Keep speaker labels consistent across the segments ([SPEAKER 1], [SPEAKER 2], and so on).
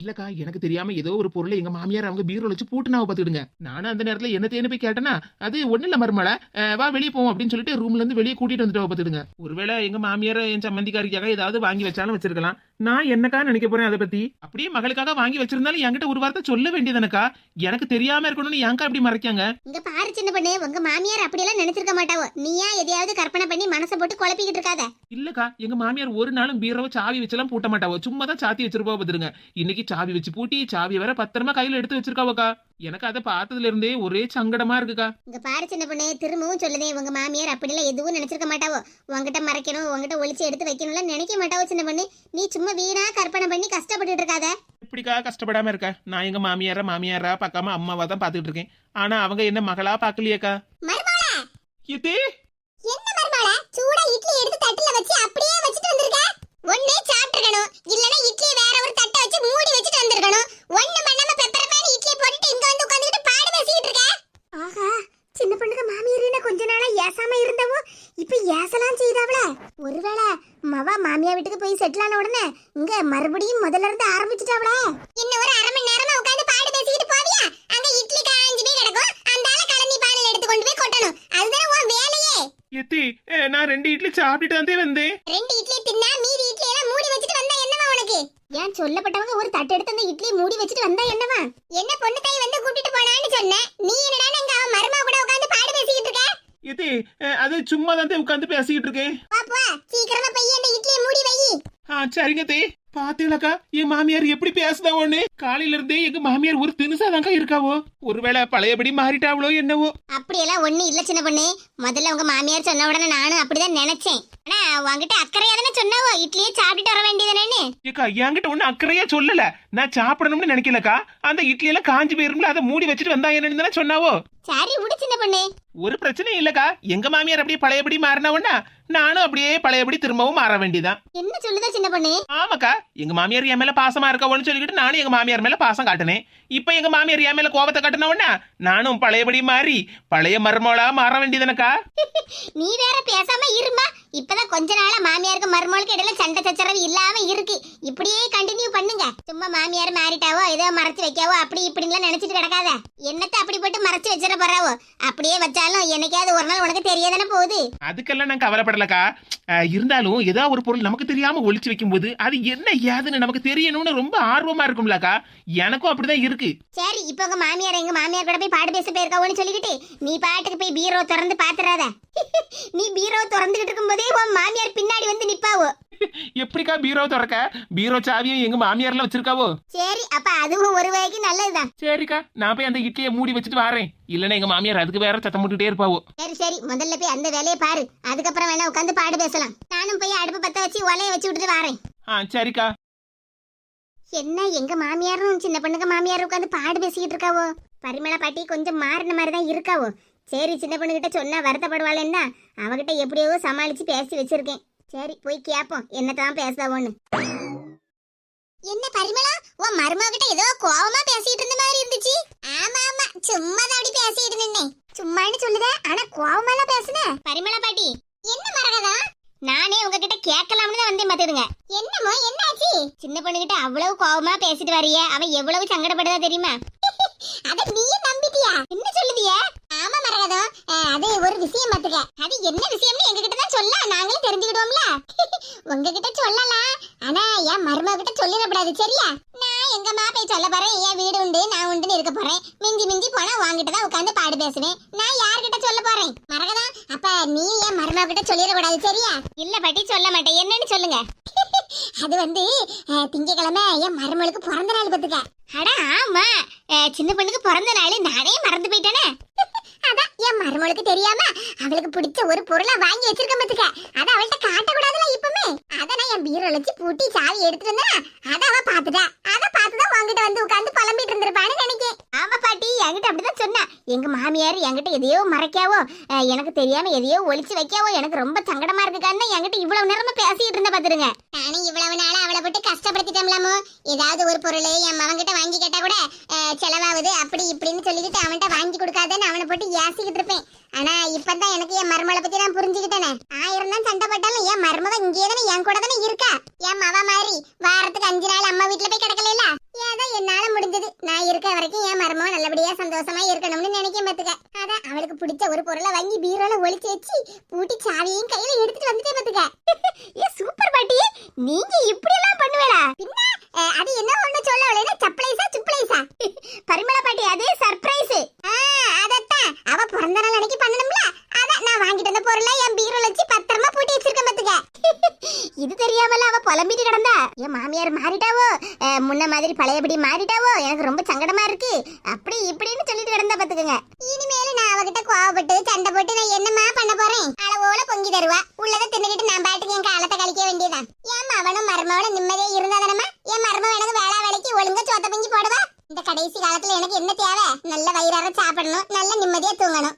[SPEAKER 1] இல்லக்கா எனக்கு தெரியாம ஏதோ ஒரு பொருளை எங்க மாமியார் அவங்க பீரோல வச்சு பூட்டு நான் பாத்துக்கிடுங்க. நானும் அந்த நேரத்துல என்ன தேன்னு போய் கேட்டேன்னா அது ஒண்ணு இல்ல மருமலை வா வெளியே போவோம் அப்படின்னு சொல்லிட்டு ரூம்ல இருந்து வெளியே கூட்டிட்டு வந்துட்டு பாத்துடுங்க ஒருவேளை எங்க மாமியார் என் சம்மந்திக்காரிக்காக ஏதாவது வாங்கி வச்சாலும் வச்சிருக்கலாம். நான் என்னக்கா நினைக்க போறேன் அதை பத்தி? அப்படியே மகளுக்காக வாங்கி வச்சிருந்தாலும் என்கிட்ட ஒரு வார்த்தை சொல்ல வேண்டியதானக்கா எனக்கு தெரியாம இருக்கணும்னு ஏன்க்கா இப்படி மறைக்காங்க?
[SPEAKER 2] இங்க பாரு சின்ன பொண்ணு உங்க மாமியார் அப்படியெல்லாம் நினைச்சிருக்க மாட்டாவோ. நீயா எதையாவது கற்பனை பண்ணி மனசை போட்டு குழப்பிக்கிட்டு இருக்காத?
[SPEAKER 1] இல்லக்கா எங்க மாமியார் ஒரு நாளும் பீரோவை சாவி வச்செல்லாம் பூட்ட மாட்டாவோ. சும்மா தான் சாத்தி வச்சிருப்பா பாத்துருங்க. இன்னைக்கு சாவி வச்சு பூட்டி சாவி வேற பத்திரமா கையில எடுத்து வச்சிருக்காவக்கா. எனக்கு அதை பார்த்ததுல இருந்தே ஒரே சங்கடமா இருக்குக்கா.
[SPEAKER 2] இங்க பாரு சின்ன பொண்ணு திரும்பவும் சொல்லுதே உங்க மாமியார் அப்படியெல்லாம் எதுவும் நினைச்சிருக்க மாட்டாவோ? உங்ககிட்ட மறைக்கணும் உங்ககிட்ட ஒளிச்சு எடுத்து வைக்கணும்லாம் நினைக்க மாட்டாவோ சின்ன பொண்ணு? நீ சும்மா வீணா கற்பனை பண்ணி கஷ்டப்பட்டுட்டு இருக்காத.
[SPEAKER 1] இப்படிக்கா கஷ்டப்படாம இருக்க? நான் எங்க மாமியார மாமியாரா பார்க்காம அம்மாவா தான் பாத்துட்டு இருக்கேன். ஆனா அவங்க என்ன மகளா பாக்கலையேக்கா இது
[SPEAKER 2] என்ன மருமகளா சூடா இட்லி எடுத்து தட்டுல வச்சு அப்படியே வச்சுட்டு வந்திருக்க? ஒண்ணே சாப்பிட்டுக்கணும் இல்லனா இட்லி வேற ஒரு தட்டை வச்சு மூடி வச்சுட்டு வந்திருக்கணும் ஒண்ணு பண்ணாம பெப்பர் மேல இட்லி போட்டுட்டு இங்க வந்து உட்கார்ந்துட்டு பாடு பேசிட்டு இருக்க ஆஹா சின்ன பொண்ணுக்கு மாமியார் என்ன கொஞ்ச நாளா ஏசாம இருந்தவோ இப்ப ஏசலாம் செய்தாவள ஒருவேளை மவ செட்டில் ஆன உடனே இங்க மறுபடியும் முதல்ல இருந்து ஆரம்பிச்சிட்டாவளா. இன்னும் ஒரு அரை மணி நேரமா உட்கார்ந்து பாடு பேசிக்கிட்டு போவியா? அங்க இட்லி காஞ்சி போய் கிடக்கும். அந்த ஆள கலனி பானையில எடுத்து கொண்டு போய் கொட்டணும். அதுதான் உன் வேலையே.
[SPEAKER 1] எத்தி நான் ரெண்டு இட்லி சாப்பிட்டுட்டு வந்தே வந்தேன்.
[SPEAKER 2] ரெண்டு இட்லி தின்னா மீதி இட்லி எல்லாம் மூடி வச்சுட்டு வந்தா என்னவா உனக்கு? ஏன் சொல்லப்பட்டவங்க ஒரு தட்டு எடுத்து அந்த இட்லி மூடி வச்சுட்டு வந்தா என்னவா என்ன பொண்ணு தாய் வந்து கூட்டிட்டு போனான்னு சொன்ன. நீ என்னடா அவன் மருமா கூட உட்கார்ந்து பாடு பேசிக்கிட்டு இருக்க?
[SPEAKER 1] இது அது சும்மா தான் உட்காந்து பேசிக்கிட்டு இருக்கேன்
[SPEAKER 2] வா போ சீக்கிரமா போய் அந்த இட்லியை மூடி வை
[SPEAKER 1] ஆ சரிங்க தே. பாத்தீங்களாக்கா என் மாமியார் எப்படி பேசுதா ஒண்ணு காலையில இருந்தே எங்க மாமியார் ஒரு தினுசாதாங்க இருக்காவோ. ஒருவேளை பழையபடி மாறிட்டாவளோ என்னவோ.
[SPEAKER 2] அப்படியெல்லாம் ஒண்ணு இல்ல சின்ன பொண்ணு. முதல்ல உங்க மாமியார் சொன்ன உடனே நானும் அப்படிதான் நினைச்சேன். ஆனா உங்ககிட்ட அக்கறையா தானே சொன்னாவோ? இட்லியே சாப்பிட்டுட்டு வர வேண்டியதானே
[SPEAKER 1] ஏக்கா என்கிட்ட ஒண்ணு அக்கறையா சொல்லல. நான் சாப்பிடணும்னு நினைக்கலக்கா. அந்த இட்லி எல்லாம் காஞ்சி போயிருங்களா அதை மூடி வச்சுட்டு வந்தா என்னன்னு தானே சொன்னாவோ?
[SPEAKER 2] சரி விடு சின்ன பொண்ணு.
[SPEAKER 1] ஒரு பிரச்சனையும் இல்லக்கா. எங்க மாமியார் அப்படியே பழையபடி மாறினவனா நானும் அப்படியே பழையபடி திரும்பவும் மாற வேண்டியதான்
[SPEAKER 2] என்ன சொல்லுதா சின்ன பொண்ணு?
[SPEAKER 1] ஆமாக்கா. எங்க மாமியார் என் மேல பாசமா இருக்கவோன்னு சொல்லிக்கிட்டு நானும் எங்க மாமியார் மேல பாசம் காட்டினேன். இப்ப எங்க மாமியார் என் மேல கோபத்தை காட்டினவனா நானும் பழையபடி மாறி பழைய மருமகளா மாற வேண்டியதானக்கா.
[SPEAKER 2] நீ வேற பேசாம இருமா இப்பதான் கொஞ்ச நாளா மாமியாருக்கு மருமகளுக்கு இடையில சண்டை சச்சரவு இல்லாம இருக்கு. இப்படியே கண்டினியூ பண்ணுங்க. சும்மா மாமியார் மாறிட்டாவோ ஏதோ மறைச்சு வைக்காவோ அப்படி இப்படின்லாம் நினைச்சிட்டு கிடக்காத. என்னத்த அப்படி போட்டு மறைச்சு வச்சிட போறாவோ? அப்படியே வச்சாலும் என்னைக்காவது ஒரு நாள் உனக்கு தெரியதானே போகுது?
[SPEAKER 1] அதுக்கெல்லாம் நான் கவலைப்படலக்கா. இருந்தாலும் ஏதோ ஒரு பொருள் நமக்கு தெரியாம ஒளிச்சு வைக்கும்போது அது என்ன ஏதுன்னு நமக்கு தெரியணும்னு ரொம்ப ஆர்வமா இருக்கும்லக்கா. எனக்கும் அப்படிதான் இருக்கு.
[SPEAKER 2] சரி இப்போ உங்க மாமியார் எங்க மாமியார் கூட போய் பாடு பேச போயிருக்காவோன்னு சொல்லிக்கிட்டு நீ பாட்டுக்கு போய் பீரோ திறந்து பாத்துறாத. நீ பீரோ திறந்துகிட்டு இருக்கும்போதே உன் மாமியார் பின்னாடி வந்து நிப்பாவோ?
[SPEAKER 1] எப்படிக்கா பீரோ திறக்க? பீரோ சாவியும் எங்க மாமியார்லாம் வச்சிருக்காவோ?
[SPEAKER 2] சரி அப்ப அதுவும் ஒரு வகைக்கு நல்லதுதான்.
[SPEAKER 1] சரிக்கா நான் போய் அந்த இட்லியை மூடி வச்சுட்டு வரேன். இல்லைன்னா எங்க மாமியார் அதுக்கு வேற சத்தம் போட்டுட்டே இருப்பாவோ?
[SPEAKER 2] சரி சரி முதல்ல போய் அந்த வேலையை பாரு. அதுக்கப்புறம் வேணா உட்காந்து பாடு பேசலாம். நானும் போய் அடுப்பு பத்த வச்சு ஒலைய வச்சு விட்டுட்டு வரேன்.
[SPEAKER 1] ஆ சரிக்கா.
[SPEAKER 2] என்ன எங்க மாமியாரும் சின்ன பொண்ணுக்கு மாமியாரும் உட்காந்து பாடு பேசிக்கிட்டு இருக்காவோ? பரிமளா பாட்டி கொஞ்சம் மாறின மாதிரி தான் இருக்காவோ? சரி சின்ன பொண்ணுகிட்ட சொன்னா வருத்தப்படுவாளேன்னா அவகிட்ட எப்படியோ சமாளிச்சு பேசி வச்சிருக்கேன். சரி போய் கேப்போம். என்னதான் பேசுதாவோன்னு என்ன பரிமளா? உன் மருமகிட்ட ஏதோ கோவமா பேசிட்டு இருந்த மாதிரி இருந்துச்சு. ஆமா ஆமா. சும்மா அப்படி பேசிட்டு நின்னேன். சும்மான்னு சொல்லுத ஆனா கோவமாலாம் பேசுன பரிமளா பாட்டி. என்ன மரகதா? நானே உங்ககிட்ட கேட்கலாம்னு தான் வந்தேன் பாத்துடுங்க என்னமோ என்னாச்சு? சின்ன பொண்ணுகிட்ட அவ்வளவு கோவமா பேசிட்டு வரிய. அவன் எவ்வளவு சங்கடப்படுதா தெரியுமா? அத நீயும் நம்பிட்டியா? என்ன சொல்லுதிய ஆமா மரகதம் அஹ், அது ஒரு விஷயம் பாத்துக்க அது என்ன விஷயம்னு எங்ககிட்ட தான் சொல்ல நாங்களும் தெரிஞ்சுக்கிடுவோம்ல. உங்ககிட்ட சொல்லலாம் ஆனா என் மருமக கிட்ட சொல்லிடக்கூடாது சரியா? நான் எங்கம்மா போய் சொல்ல போறேன் என் வீடு உண்டு நான் உண்டுன்னு இருக்க போறேன். மிஞ்சி மிஞ்சி போனா வாங்கிட்டு தான் உட்காந்து பாடு பேசுவேன். நான் யார்கிட்ட சொல்ல போறேன்? மரகதா அப்ப நீ என் மருமக கிட்ட சொல்லிடக்கூடாது சரியா? இல்ல பாட்டி சொல்ல மாட்டேன். என்னன்னு சொல்லுங்க. அது வந்து திங்கக்கிழமை என் மருமகளுக்கு பிறந்த நாள் பத்துக்க அட ஆமா. சின்ன பொண்ணுக்கு பிறந்த நாள் நானே மறந்து போயிட்டேனே. என் மருமகளுக்கு தெரியாம அவளுக்கு பிடிச்ச ஒரு பொருளை வாங்கி வச்சிருக்க பத்துக்க. அத அவள்கிட்ட காட்டக்கூடாதுல இப்பமே அத நான் என் பீரோல வச்சு பூட்டி சாவி எடுத்துட்டு வந்தா அத அவ பாத்துட்டா. அத பார்த்துதான் உங்ககிட்ட வந்து உட்கார்ந்து புலம்பிட்டு இருந்திருப்பான்னு நினைக்கேன். ஆமா பாட்டி என்கிட்ட அப்படிதான் சொன்னா. எங்க மாமியார் என்கிட்ட எதையோ மறைக்காவோ எனக்கு தெரியாம எதையோ ஒழிச்சு வைக்காவோ எனக்கு ரொம்ப சங்கடமா இருக்குக்கான்னு என்கிட்ட இவ்வளவு நேரமா பேசிட்டு இருந்த பாத்துருங்க. நானும் இவ்வளவு நாளா அவளை போட்டு கஷ்டப்படுத்திட்டோம்லாமோ ஏதாவது ஒரு பொருள் என் மவன்கிட்ட வாங்கி கேட்டா கூட அஹ், செலவாகுது அப்படி இப்படின்னு சொல்லிக்கிட்டு அவன்கிட்ட வாங்கி கொடுக்காதன்னு அவனை போட்டு ஏசிக்கிட்டு இருப்பேன். ஆனா இப்பதான் எனக்கு என் மருமகளை பத்தி நான் புரிஞ்சுக்கிட்டேனே. ஆயிரம் தான் சண்டை போட்டாலும் என் மருமக இங்கே தானே என் கூட தானே இருக்கா? என் மவ மாதிரி வாரத்துக்கு அஞ்சு நாள் அம்மா வீட்டுல போய் கிடக்கல ஏதோ இருக்க வரைக்கும் என் மருமக நல்லபடியா சந்தோஷமா இருக்கணும்னு நினைக்க பாத்துக்க. அதான் அவளுக்கு பிடிச்ச ஒரு பொருளை வாங்கி பீரோல ஒளிச்சு வச்சு பூட்டி சாவியையும் கையில எடுத்துட்டு வந்துட்டே பாத்துக்க. ஏ சூப்பர் பாட்டி. நீங்க இப்படி எல்லாம் பண்ணுவேடா பின்ன அது என்ன ஒண்ணு சொல்ல வரல சர்ப்ரைஸா சுப்ரைஸா பரிமள பாட்டி அது சர்ப்ரைஸ் அதத்தான் அவ பிறந்த நாள் அன்னைக்கு பண்ணணும்ல அதான் நான் வாங்கிட்டு வந்த பொருளை என் பீரோல வச்சு பத்திரமா பூட்டி வச்சிருக்கேன் பாத்துக்க இது தெரியாமல அவ புலம்பிட்டு கிடந்தா என் மாமியார் மாறிட்டாவோ அஹ், முன்ன மாதிரி பழையபடி மாறிட்டாவோ? எனக்கு ரொம்ப சங்கடமா இருக்கு. அப்படி இப்படின்னு சொல்லிட்டு கிடந்தா பாத்துக்கோங்க இனிமேல நான் அவகிட்ட கோவப்பட்டு சண்டை போட்டு நான் என்னமா பண்ண போறேன்? அளவோல பொங்கி தருவா. உள்ளதை தின்னுக்கிட்டு நான் பாட்டுக்கு என் காலத்தை கழிக்க வேண்டியதான் என் மவனும் மருமவனும் நிம்மதியா இருந்தாதானமா என் மருமவன் எனக்கு வேளா வேலைக்கு ஒழுங்கா சோத்த பிஞ்சு போடுவா? இந்த கடைசி காலத்துல எனக்கு என்ன தேவை? நல்ல வயிறார சாப்பிடணும் நல்ல நிம்மதியா தூங்கணும்.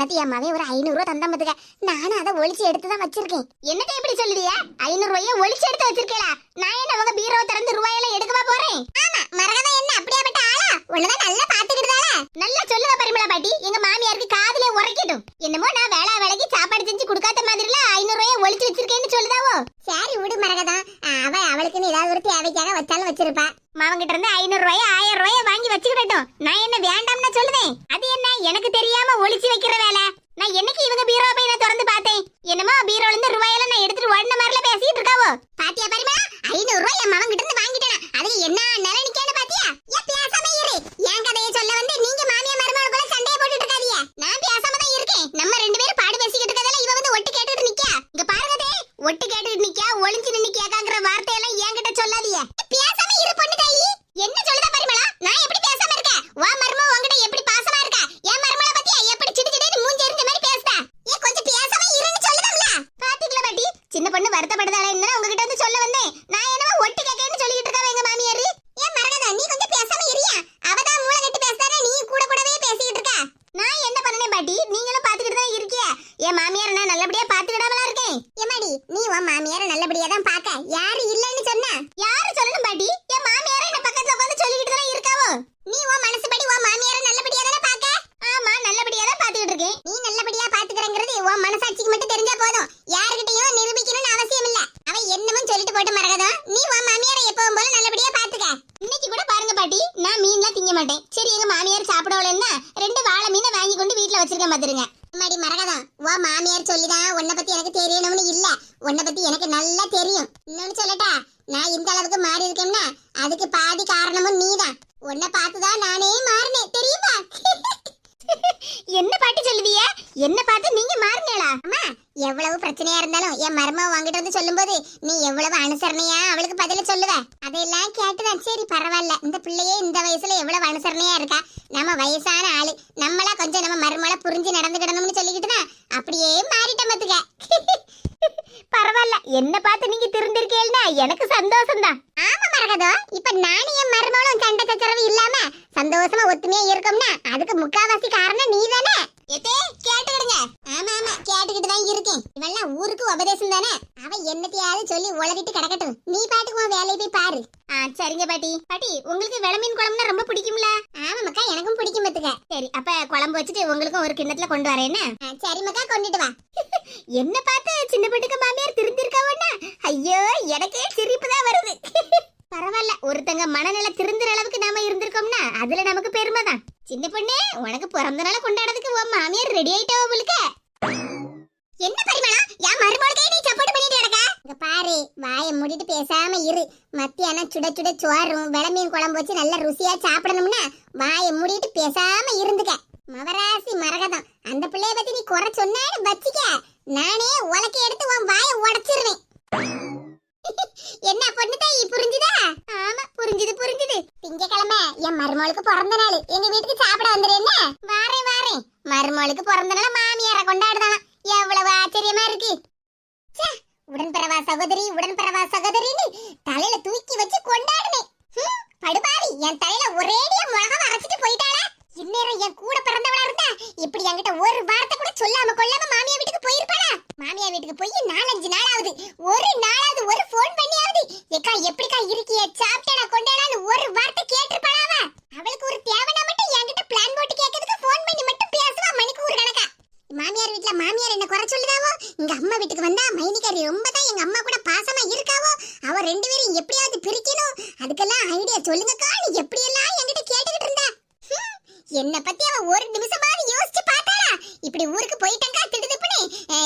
[SPEAKER 2] முந்தானத்து என் மகன் ஒரு ஐநூறு ரூபா தந்தா நானும் அதை ஒழிச்சு எடுத்து தான் வச்சிருக்கேன். என்னத்தை இப்படி சொல்லுறியா ஐநூறு ரூபாய ஒழிச்சு எடுத்து வச்சிருக்கேன் நான் என்ன உங்க பீரோ திறந்து ரூபாயெல்லாம் எடுக்கவா போறேன்? ஆமா மரகதம் என்ன அப்படியாப்பட்ட ஆளா? உன்னதான் நல்லா பாத்துக்கிட்டுதால நல்லா சொல்லுவ பரிமளா பாட்டி எங்க மாமியாருக்கு காதுல உரைக்கட்டும் என்னமோ நான் வேளா வேலைக்கு சாப்பாடு செஞ்சு கொடுக்காத மாதிரில ஐநூறு ரூபாய ஒளிச்சு வச்சிருக்கேன்னு சொல்லுதாவோ சரி விடு மரகதம் அவ அவளுக்குன்னு ஏதாவது ஒரு தேவைக்காக வச்சாலும் வச்சிருப்பா. மாவங்கிட்ட இருந்து ஐநூறு ரூபாய் ஆயிரம் ரூபாய் வாங்கி வச்சுக்கிட்டோம் நான் என்ன வேண்டாம்னு சொல்லுவேன். அது என்ன? எனக்கு தெரியாம ஒளிச்சு வைக்கிற வேலை. நான் என்னைக்கு இவங்க பீரோ போய் நான் திறந்து பார்த்தேன்? என்னமோ பீரோல இருந்து ரூபாயெல்லாம் நான் எடுத்துட்டு ஓடின மாதிரில பேசிட்டு இருக்காவோ? பாத்தியா பரிமா ஐநூறு ரூபாய் என் மகன் கிட்ட இருந்து வாங்கிட்டேன் அதுல என்ன நிலை நிக்கான்னு பாத்தியா ஏன் பேசாம இரு என் கதையை சொல்ல வந்து நீங்க மாமியா மருமகளுக்குள்ள சண்டையை போட்டுட்டு இருக்காதீங்க நான் பேசாம தான் இருக்கேன் நம்ம ரெண்டு பேரும் பாடு பேசிக்கிட்டு இருக்கறதால இவ வந்து ஒட்டு கேட்டுட்டு நிக்கா இங்க பாருங்க தே ஒட்டு கேட்டுட்டு நிக்கா ஒளிஞ்சு நின்னு கேக்காங்கற வார்த்தையெல்லாம் என்கிட்ட சொல்லாதீங்க. பேசாம இரு பொண்ணு தாயி. என்ன சொல்லுதா பரிமளா? நான் எப்படி பேசாம இருக்கேன்? வா மர்ம உன்கிட்ட எப்படி பாசமா இருக்கா என் மர்மள பத்தி எப்படி சிடு சிடுன்னு மூஞ்சி எரிஞ்ச மாதிரி பேசுதா ஏ கொஞ்சம் பேசாம இருன்னு சொல்லுதம்ல பாத்தீங்களா பாட்டி சின்ன பொண்ணு வருத்தப்படுதாளே என்ன உங்ககிட்ட வந்து சொல்ல வந்தேன் நான் என்னவோ ஒட்டு கேக்கேன்னு சொல்லிட்டு இருக்கா எங்க மாமியாரு ஏன் மரகதா நீ கொஞ்சம் பேசாம இரியா அவதான் மூளை கட்டி பேசுறானே நீ கூட கூடவே பேசிக்கிட்டு இருக்கா நான் என்ன பண்ணனே பாட்டி நீங்களும் பாத்துக்கிட்டு தான் இருக்கிய என் மாமியார் நான் நல்லபடியா பாத்துக்கிடாமலா இருக்கேன் ஏமாடி நீ உன் மாமியார நல்லபடியா தான் பாக்க யாரு இல்லன்னு சொன்ன யாரு சொல்லணும் பாட்டி என் மாமியார என்ன பக்கத்துல உட்கார்ந்து சொல்லிக்கிட்டு தான் இருக்காவோ நீ உன் மனசுபடி உன் மாமியார நல்லபடியா தானே பாக்க ஆமா நல்லபடியா தான் பாத்துக்கிட்டு இருக்கேன் நீ நல்லபடியா பாத்துக்கறங்கிறது உன் மனசாட்சிக்கு மட்டும் தெரிஞ்சா போதும் யாருகிட்டயும் நிரூபிக்கணும்னு அவசியம் இல்ல அவ என்னமோ சொல்லிட்டு போட்டு மறக்கதா நீ உன் மாமியார எப்பவும் போல நல்லபடியா பாத்துக்க இன்னைக்கு கூட பாருங்க பாட்டி நான் மீன்லாம் திங்க மாட்டேன் சரி எங்க மாமியார் சாப்பிடவலன்னா ரெண்டு வாழை மீனை வாங்கி கொண்டு வீட்ல வச்சிருக்கேன் பாத்துருங்க மாடி மரகதம் உன் மாமியார் சொல்லிதான் உன்னை பத்தி எனக்கு தெரியணும்னு இல்ல. உன்னை பத்தி எனக்கு நல்லா தெரியும். இன்னொன்னு சொல்லட்டா நான் இந்த அளவுக்கு மாறி இருக்கேன்னா அதுக்கு பாதி காரணமும் நீதான். உன்னை பார்த்துதான் நானே மாறினேன். தெரியுமா? என்ன பாட்டு சொல்லுவிய என்ன பார்த்து நீங்க மாறினேளா அம்மா எவ்வளவு பிரச்சனையா இருந்தாலும் என் மருமக வாங்கிட்டு வந்து சொல்லும்போது நீ எவ்வளவு அனுசரணையா அவளுக்கு பதில சொல்லுவ? அதெல்லாம் கேட்டுதான். சரி பரவாயில்ல. இந்த பிள்ளையே இந்த வயசுல எவ்வளவு அனுசரணையா இருக்கா? நம்ம வயசான ஆளு. நம்மளா கொஞ்சம் நம்ம மருமகளை புரிஞ்சு நடந்துக்கிடணும்னு சொல்லிக்கிட்டு தான் அப்படியே என்ன பார்த்து நீங்க திருந்திருக்கீங்கன்னா எனக்கு சந்தோஷம் தான் ஆமா மரகதம் இப்ப நானும் என் மருமகளும் சண்டை சச்சரவு இல்லாம சந்தோஷமா ஒத்துமையா இருக்கோம்னா அதுக்கு முக்காவாசி காரணம் நீ தானே எதே கேட்டுக்கிடுங்க. ஆமா ஆமா கேட்டுக்கிட்டு தான் இருக்கேன். இவெல்லாம் ஊருக்கு உபதேசம் தானே? அவ என்னத்தையாவது சொல்லி உளறிட்டு கிடக்கட்டும். நீ பாட்டுக்கு உன் வேலையை போய் பாரு. ஆ சரிங்க பாட்டி. பாட்டி உங்களுக்கு வெளமீன் குழம்புனா ரொம்ப பிடிக்கும்ல? ஆமா மக்கா எனக்கும் பிடிக்கும் பத்துக்க. சரி அப்ப குழம்பு வச்சுட்டு உங்களுக்கும் ஒரு கிண்ணத்துல கொண்டு வரேன் என்ன? சரி மக்கா கொண்டுட்டு வா. என்ன பார்த்து சின்ன பொண்ணுக்கு மாமியார் திருந்திருக்காவன்னா ஐயோ எனக்கே சிரிப்பு தான் வருது. பரவாயில்ல ஒருத்தங்க மனநிலை திருந்துற அளவுக்கு நாம இருந்திருக்கோம்னா அதுல நமக்கு பெருமை தான். சின்ன பொண்ணு உனக்கு பிறந்த நாளை கொண்டாடுறதுக்கு உன் மாமியார் ரெடி ஆயிட்டாவ உங்களுக்கு? என்ன பரிமளா? என் மருமகளுக்கே நீ சப்போர்ட் பண்ணிட்டு கிடக்க? இங்க பாரு வாயை மூடிட்டு பேசாம இரு. மத்தியானம் சுட சுட சோறும் விளமீன் குழம்பு வச்சு நல்லா ருசியா சாப்பிடணும்னா வாயை மூடிட்டு பேசாம இருந்துக்க. மவர மரகதம் அந்த பிள்ளைய பத்தி நீ குறை சொன்னான்னு வச்சிக்க நானே உலக்க எடுத்து உன் வாயை உடைச்சிருவேன் என்ன பொண்ணு தாயி புரிஞ்சுதா ஆமா புரிஞ்சுது புரிஞ்சுது திங்கக்கிழமை என் மருமகளுக்கு பிறந்த நாள் எங்க வீட்டுக்கு சாப்பிட வந்துரு என்ன வாரேன் வாரேன் மருமகளுக்கு பிறந்த நாள் மாமியார கொண்டாடுதானா எவ்வளவு ஆச்சரியமா இருக்கு ச்சே, உடன்பிறவா சகோதரி உடன்பிறவா சகோதரின்னு தலையில தூக்கி வச்சு கொண்டாடுனேன் ஹம், படுபாவி என் தலையில ஒரேடியா மிளகாவை அரைச்சிட்டு போயிட்டாளா இந்நேரம் என் கூட பிறந்தவளா இருந்தா இப்படி என்கிட்ட ஒரு வார்த்தை கூட சொல்லாம கொள்ளாம மாமியா வீட்டுக்கு போயிருப்பாளா? மாமியா வீட்டுக்கு போய் நாலஞ்சு நாளாவது ஒரு நாளாவது ஒரு ஃபோன் பண்ணியாவது ஏக்கா எப்படிக்கா இருக்கிய? சாப்பிட்டேனா கொண்டேனான்னு ஒரு வார்த்தை கேட்டிருப்பாளா அவளுக்கு ஒரு தேவைனா மட்டும் என்கிட்ட பிளான் போட்டு கேட்கறதுக்கு ஃபோன் பண்ணி மட்டும் பேசுவா மணிக்கு ஒரு கணக்கா. மாமியார் வீட்டுல மாமியார் என்ன குறை சொல்லுதாவோ? எங்க அம்மா வீட்டுக்கு வந்தா மைனிகாரி ரொம்ப தான் எங்க அம்மா கூட பாசமா இருக்காவோ? அவ ரெண்டு பேரும் எப்படியாவது பிரிக்கணும். அதுக்கெல்லாம் ஐடியா சொல்லுங்கக்கா நீ எப்படி எல்லாம் என்கிட்ட கேட்டுக்கிட்டு இருந்தா? என்ன பத்தி அவ ஒரு நிமிஷமாவது இப்படி ஊருக்கு போயிட்டங்கா திடுதுப்புனே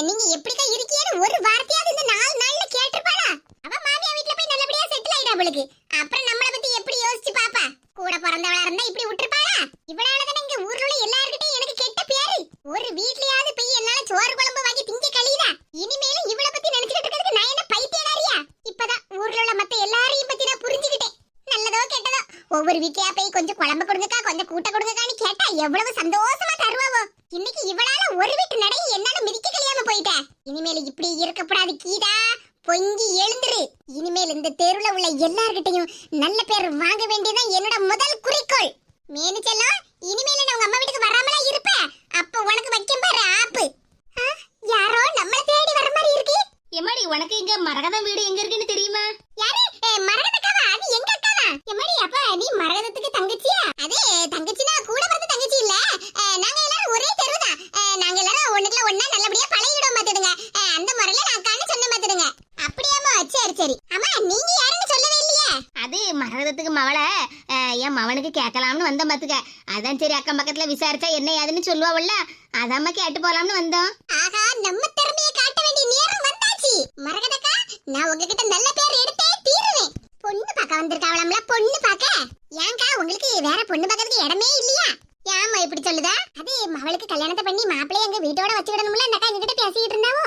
[SPEAKER 2] நீங்க எப்படிக்கா இருக்கீங்கன்னு ஒரு வார்த்தையாவது இந்த நாலு நாள்ல கேட்டிருப்பாளா? அவ மாமியா வீட்ல போய் நல்லபடியா செட்டில் ஆயிடும் அவளுக்கு. அப்புறம் நம்மள பத்தி எப்படி யோசிச்சு பாப்பா? கூட பிறந்தவளா இருந்தா இப்படி விட்டுருப்பாளா? இவளால தானே இங்க ஊர்ல உள்ள எல்லார்கிட்டயும் எனக்கு கெட்ட பேரு. ஒரு வீட்லயாவது போய் என்னால சோறு குழம்பு வாங்கி திங்க கழியுதா? இனிமேலும் இவள பத்தி நினைச்சுக்கிட்டு இருக்கிறதுக்கு நான் என்ன பைத்தியக்காரியா இப்பதான் ஊர்ல உள்ள மத்த எல்லாரையும் பத்தி நான் புரிஞ்சுக்கிட்டேன். நல்லதோ கெட்டதோ. ஒவ்வொரு வீட்லயா போய் கொஞ்சம் குழம்பு கொடுங்கக்கா கொஞ்சம் கூட்ட கொடுங்கக்கான்னு கேட்டா எவ்வளவு சந்தோஷமா தருவா இன்னைக்கு இவளால ஒரு வீட்டு நடையை என்னால மிதிக்க கழியாம போயிட்டேன் இனிமேல் இப்படி இருக்கக்கூடாது கீதா. பொங்கி எழுந்துரு. இனிமேல் இந்த தெருவுல உள்ள எல்லார்கிட்டயும் நல்ல பேர் வாங்க வேண்டியதான் என்னோட முதல் குறிக்கோள். மேனு செல்லம் இனிமேல் நான் உங்க அம்மா வீட்டுக்கு வராமலா இருப்ப? அப்ப உனக்கு வைக்கும் பாரு ஆப்பு. யாரோ நம்மள தேடி வர மாதிரி இருக்கு.
[SPEAKER 3] எம்மாடி உனக்கு இங்க மரகதம் வீடு எங்க இருக்குன்னு தெரியுமா?
[SPEAKER 2] யாரு? மரகதக்காவா? அது எங்க அக்காவா எம்மாடி அப்ப நீ மரகதத்துக்கு தங்கச்சியா அது தங்கச்சினா கூட பிறந்த தங்கச்சி இல்ல அஹ், நாங்க எல்லாரும் ஒரே தெருதான் அஹ், நாங்க எல்லாரும் ஒண்ணுக்குள்ள ஒண்ணா நல்லபடியா பழகிடும் பாத்துடுங்க அஹ், அந்த முறையில நான் அக்கான்னு சொன்ன பாத்துடுங்க அப்படியாமா சரி சரி அம்மா நீங்க யாருன்னு சொல்லவே இல்லையே
[SPEAKER 3] அது மரகதத்துக்கு மவளை அஹ், என் மவனுக்கு கேட்கலாம்னு வந்தோம் பாத்துக்க. அதான் சரி அக்கம் பக்கத்துல விசாரிச்சா என்ன ஏதுன்னு சொல்லுவாள்ல அதாம்மா கேட்டு போலாம்னு வந்தோம்.
[SPEAKER 2] ஆஹா நம்ம திறமையை காட்ட வேண்டிய நேரம் வந்தாச்சு. மரகதக்கா நான் உங்ககிட்ட நல்ல பேர் எடுத்தே தீருவேன். பொண்ணு பார்க்க வந்திருக்காவளாம்ல பொண்ணு பார்க்க? ஏங்கா உங்களுக்கு வேற பொண்ணு பார்க்கறதுக்கு இடமே இல்லையா? ஏமா இப்படி சொல்லுதா? அது மவளுக்கு கல்யாணத்தை பண்ணி மாப்பிள்ளைய எங்க வீட்டோட வச்சுக்கிடணும்ல அந்த அக்கா எங்ககிட்ட பேசிக்கிட்டு இருந்தாவோ?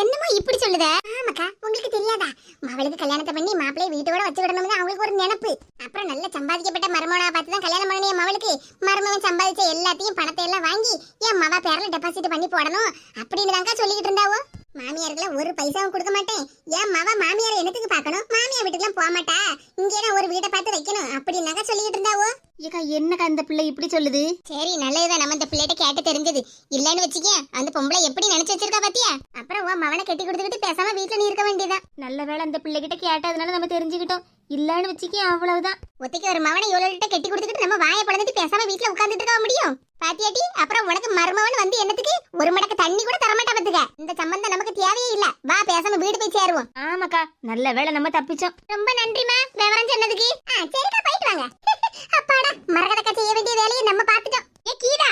[SPEAKER 2] என்னமோ இப்படி சொல்லுத? ஆமாக்கா உங்களுக்கு தெரியாதா? மவளுக்கு கல்யாணத்தை பண்ணி மாப்பிளைய வீட்டோட வச்சு விடணும்னு அவங்களுக்கு ஒரு நினைப்பு. அப்புறம் நல்ல சம்பாதிக்கப்பட்ட மருமகனா பார்த்து தான் கல்யாணம் பண்ணணும் என் மவளுக்கு மருமகன் சம்பாதிச்ச எல்லாத்தையும் பணத்தை எல்லாம் வாங்கி என் மவ பேரில் டெபாசிட் பண்ணி போடணும். அப்படின்னு தாங்க சொல்லிக்கிட்டு இருந்தாவோ? மாமியாருக்குள்ள ஒரு பைசாவும் கொடுக்க மாட்டேன். என் மவ மாமியார் என்னத்துக்கு பார்க்கணும்? மாமியார் வீட்டுக்குலாம் போக மாட்டா? இங்கே ஒரு வீட்டை பார்த்து வைக்கணும். அப்படின்னாக்க சொல்லிக்கிட்டு இருந்தாவோ?
[SPEAKER 3] ஏக்கா என்னக்கா இந்த பிள்ளை இப்படி சொல்லுது?
[SPEAKER 2] சரி நல்லதுதான். நம்ம இந்த பிள்ளைகிட்ட கேட்டு தெரிஞ்சது. இல்லன்னு வச்சுக்க அந்த பொம்பளை எப்படி நினைச்சு வச்சிருக்கா பாத்தியா? அப்புறம் உன் மவனை கட்டி கொடுத்துக்கிட்டு பேசாம வீட்டுல நீ இருக்க வேண்டியதான்
[SPEAKER 3] நல்ல வேளை அந்த பிள்ளைகிட்ட கேட்டதுனால நம்ம தெரிஞ்சுக்கிட்டோம். இல்லன்னு வச்சுக்கே அவ்வளவுதான்.
[SPEAKER 2] ஒத்திக்கு ஒரு மவனை இவ்வளவு கட்டி கொடுத்துக்கிட்டு நம்ம வாயை பழந்துட்டு பேசாம வீட்டுல உட்கார்ந்துட்டு இருக்க முடியும்? பாத்தியாட்டி அப்புறம் உனக்கு மருமவன் வந்து என்னத்துக்கு? ஒரு மடக்கு தண்ணி கூட தரமாட்டா பாத்துக்க. இந்த சம்பந்தம் நமக்கு தேவையே இல்ல. வா பேசாம வீடு போய் சேருவோம்.
[SPEAKER 3] ஆமாக்கா நல்ல வேளை நம்ம தப்பிச்சோம்.
[SPEAKER 2] ரொம்ப நன்றிமா விவரம் சொன்னதுக்கு. சரிக்கா போயிட்டு வாங்க. அப்பாடா மரகதக்கா செய்ய வேண்டிய வேலையை நம்ம பார்த்துட்டோம். ஏ கீதா.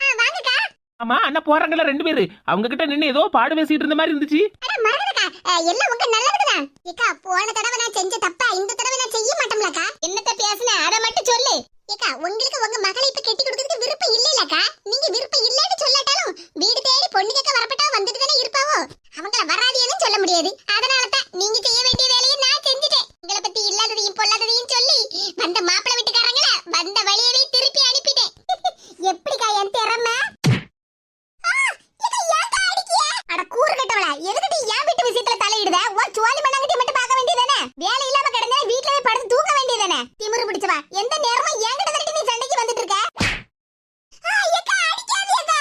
[SPEAKER 2] வாங்கக்கா.
[SPEAKER 1] ஆமா அண்ணா போறாங்கல்ல ரெண்டு பேரு. அவங்க கிட்ட நின்னு ஏதோ பாடு பேசிட்டு இருந்த மாதிரி இருந்துச்சு.
[SPEAKER 2] எல்லாம் உங்க நல்லதுக்குதான் ஏக்கா போன தடவை நான் செஞ்ச தப்பா இந்த தடவை நான் செய்ய மாட்டோம்லக்கா. என்னத்த பேசுன? அத மட்டும் சொல்லு. ஏக்கா உங்களுக்கு உங்க மகளை இப்ப கெட்டி கொடுக்கிறதுக்கு விருப்பம் இல்லைலக்கா. நீங்க விருப்பம் இல்லைன்னு சொல்லாட்டாலும் வீடு தேடி பொண்ணு கேட்க வரப்பட்டா வந்துட்டு தானே இருப்பாவோ? அவங்கள வராதியன்னு சொல்ல முடியாது. அதனால தான் நீங்க செய்ய வேண்டிய வேலையை நான் செஞ்சுட்டேன் உங்களை பத்தி இல்லாததையும் பொல்லாததையும் சொல்லி வந்த மாப்பிள்ளை வீட்டுக்காரங்கள வந்த வழியவே திருப்பி அனுப்பிட்டேன் எப்படிக்கா என் திறமை ஆ, ஏக்கா, ஏன்க்கா அடிக்கிய? அட கூறு கட்டவளா எதுக்கு நீ என் வீட்டு விஷயத்துல தலையிடுத உன் சுவாலி மண்ணாங்கட்டி மட்டும் பார்க்க வேண்டியதானே வேலை இல்லாம கிடந்தா வீட்லயே படுத்து தூங்க வேண்டியதானே திமிரு பிடிச்சவா எந்த நேரமும் என்கிட்ட தட்டி நீ சண்டைக்கு வந்துட்டு இருக்க ஆ, ஏக்கா, அடிக்காதீ அக்கா.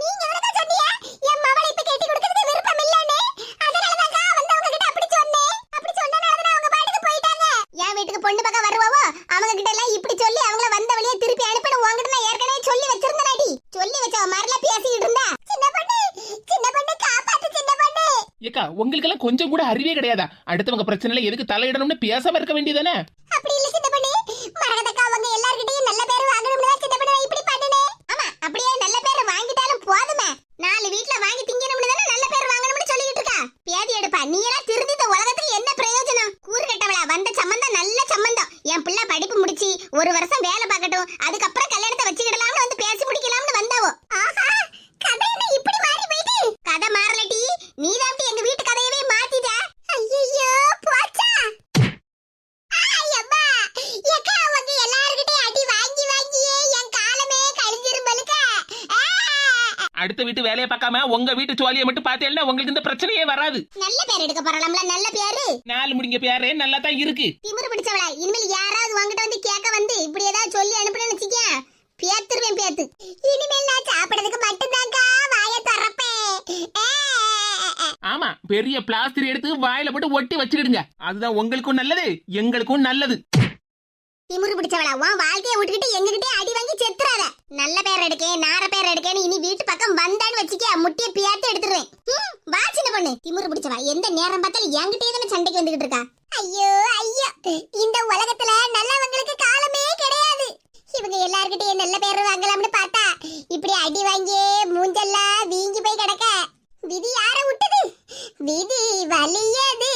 [SPEAKER 2] நீங்க எதுக்கா சொன்னீங்க? என் மவளை இப்ப கட்டி கொடுக்கறதுக்கு விருப்பம் இல்லைன்னு. அதனாலதான்க்கா வந்து உங்ககிட்ட அப்படி சொன்னேன். அப்படி சொன்னனாலதான் அவங்க பாட்டுக்கு போயிட்டாங்க. என் வீட்டுக்கு பொண்ணு பார்க்க வருவாவோ, அவங்க கிட்ட எல்லாம் இப்படி சொல்லி அவங்கள வந்த வழியே திருப்பி அனுப்பணும் உன்கிட்ட நான் ஏற்கனவே சொல்லி வச்சிருந்தேனாடி. சொல்லி வச்ச மாதிரிலாம் பேசிக்கிட்டு இருந்தா. சின்ன பொண்ணு, சின்ன பொண்ணு, காப்பாத்து சின்ன பொண்ணு.
[SPEAKER 1] ஏக்கா உங்களுக்கெல்லாம் கொஞ்சம் கூட அறிவே கிடையாதா அடுத்தவங்க பிரச்சனைல எதுக்கு தலையிடணும்னு பேசாம இருக்க வேண்டியதானே
[SPEAKER 2] அப்படி இல்ல சின்ன பொண்ணு. மரகதக்கா அவங்க எல்லார்கிட்டயும் நல்ல பேர் வாங்கணும்னு தான் சின்ன இப்படி பண்ணினேன். ஆமா, அப்படியே நல்ல பேர் வாங்கிட்டாலும் போதுமே. நாலு வீட்ல வாங்கி திங்கணும்னு தானே நல்ல பேர் வாங்கணும்னு சொல்லிட்டு இருக்கா. பேதி எடுப்பா, நீ எல்லாம் திருந்தி இந்த உலகத்துக்கு என்ன பிரயோஜனம்? கூறு கெட்டவளா, வந்த சம்பந்தம் நல்ல சம்பந்தம். என் பிள்ளை படிப்பு முடிச்சு ஒரு வருஷம் வேலை பார்க்கட்டும் அதுக்கப்புறம் கல்யாணத்தை வச்சுக்கிடலாம்னு வந்து பேசி முடிக்கலாம்னு வந்தாவோ ஆஹா கதை என்ன இப்படி மாறி போயிட்டு கதை மாறலடி நீ தான் எங்க வீட்டு கதையவே மாத்திட்ட ஐயோ போச்சா ஐயம்மா எக்கா அவங்க எல்லார்கிட்டயும் அடி வாங்கி வாங்கியே என் காலமே கழிஞ்சிரும்பலுக்க
[SPEAKER 1] அடுத்த வீட்டு வேலையை பார்க்காம உங்க வீட்டு சோழியை மட்டும் பார்த்தேன்னா உங்களுக்கு இந்த பிரச்சனையே வராது.
[SPEAKER 2] நல்ல பேர் எடுக்க போறலாம்ல நல்ல பேரு.
[SPEAKER 1] நாலு முடிங்க பேரே நல்லா தான் இருக்கு.
[SPEAKER 2] திமிரு பிடிச்சவளா இனிமேல் யாராவது உங்ககிட்ட வந்து கேட்க வந்து இப்படி ஏதாவது சொல்லி அனுப்புறேன்னு வச்சுக்க பேத்துருவேன் பேத்து. இனிமேல் நான் சாப்பிடறதுக்கு மட்டும்தான்க்கா வாய திறப்பேன்.
[SPEAKER 1] ஆமா பெரிய பிளாஸ்டர் எடுத்து வாயில போட்டு ஒட்டி வச்சுக்கிடுங்க அதுதான் உங்களுக்கும் நல்லது எங்களுக்கும் நல்லது.
[SPEAKER 2] திமுரு பிடிச்சவளா. உன் வாழ்க்கைய விட்டுக்கிட்டு எங்ககிட்டே அடி வாங்கி செத்துறாத. நல்ல பேர் எடுக்கேன் நார பேர் எடுக்கேன்னு இனி வீட்டு பக்கம் வந்தான்னு வச்சுக்க முட்டிய பியாத்து எடுத்துருவேன் வா சின்ன பொண்ணு. திமிரு பிடிச்சவா. எந்த நேரம் பார்த்தாலும் என்கிட்டயே தானே சண்டைக்கு வந்துகிட்டு இருக்கா? ஐயோ ஐயோ. இந்த உலகத்துல நல்லவங்களுக்கு காலமே கிடையாது. இவங்க எல்லார்கிட்டயும் நல்ல பேர் வாங்கலாம்னு பார்த்தா இப்படி அடி வாங்கி மூஞ்செல்லாம் வீங்கி போய் கிடக்க. விதி யார விட்டது? விதி வலியது.